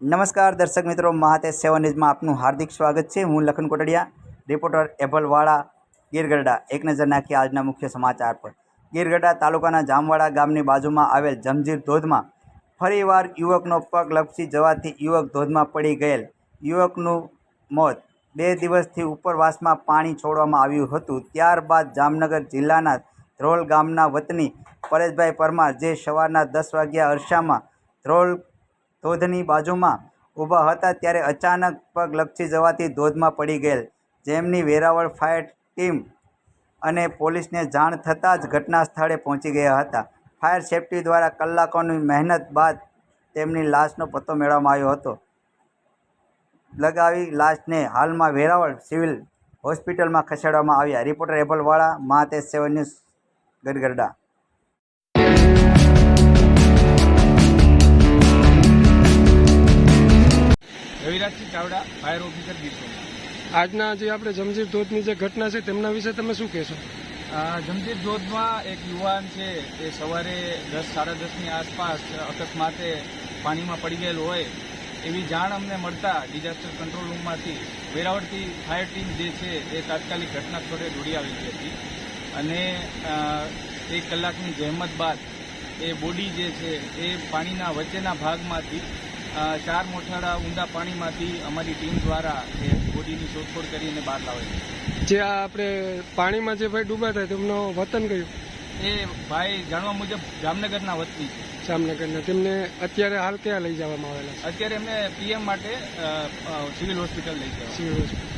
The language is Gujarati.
નમસ્કાર દર્શક મિત્રો, મહાતે સેવન ન્યૂઝમાં આપનું હાર્દિક સ્વાગત છે. હું લખન કોટડિયા, રિપોર્ટર એભલવાડા ગીરગઢડા એક નજર નાખી આજના મુખ્ય સમાચાર પર. ગીરગઢડા તાલુકાના જામવાડા ગામની બાજુમાં આવેલ જમજીર ધોધમાં ફરીવાર યુવકનો પગ લપસી જવાથી યુવક ધોધમાં પડી ગયેલ. યુવકનું મોત બે દિવસથી ઉપરવાસમાં પાણી છોડવામાં આવ્યું હતું. ત્યારબાદ જામનગર જિલ્લાના ધ્રોલ ગામના વતની પરેશભાઈ પરમાર, જે સવારના દસ વાગ્યા અરસામાં ધ્રોલ ધોધની બાજુમાં ઊભા હતા ત્યારે અચાનક પગ લપસી જવાથી ધોધમાં પડી ગયેલ. જેમની વેરાવળ ફાયર ટીમ અને પોલીસને જાણ થતાં જ ઘટના સ્થળે પહોંચી ગયા હતા. ફાયર સેફટી દ્વારા કલાકોની મહેનત બાદ તેમની લાશનો પત્તો મેળવવામાં આવ્યો હતો. લગાવી લાશને હાલમાં વેરાવળ સિવિલ હોસ્પિટલમાં ખસેડવામાં આવ્યા. રિપોર્ટર એબલવાળા માતે seven news, Gargarda. Ravirajsinh Chavda fire officer Gir આજના જે આપણે જમજીર ધોધની જે ઘટના છે તેમના વિશે તમે શું કહેશો? અ, ધોધમાં એક યુવાન છે એ સવારે દસ સાડા દસની આસપાસ અકસ્માતે પાણીમાં પડી ગયેલો હોય એવી જાણ અમને મળતા ડિઝાસ્ટર કંટ્રોલ રૂમમાંથી વેરાવળથી ફાયર ટીમ જે છે એ તાત્કાલિક ઘટના સ્થળે દોડી આવેલી હતી. અને એક કલાકની જહેમત બાદ એ બોડી જે છે એ પાણીના વચ્ચેના ભાગમાંથી ચાર મોઠાડા ઊંડા પાણીમાંથી અમારી ટીમ દ્વારા એ બોડીની શોધખોળ કરીને બહાર લાવેલી જે આ આપણે પાણીમાં જે ભાઈ ડૂબા હતા તેમનો વતન કયું? એ ભાઈ જાણવા મુજબ જામનગરના વતની છે. જામનગરના. તેમને અત્યારે હાલ ક્યાં લઈ જવામાં આવેલા અત્યારે એમને પીએમ માટે સિવિલ હોસ્પિટલ લઈ છે જવા. Civil hospital.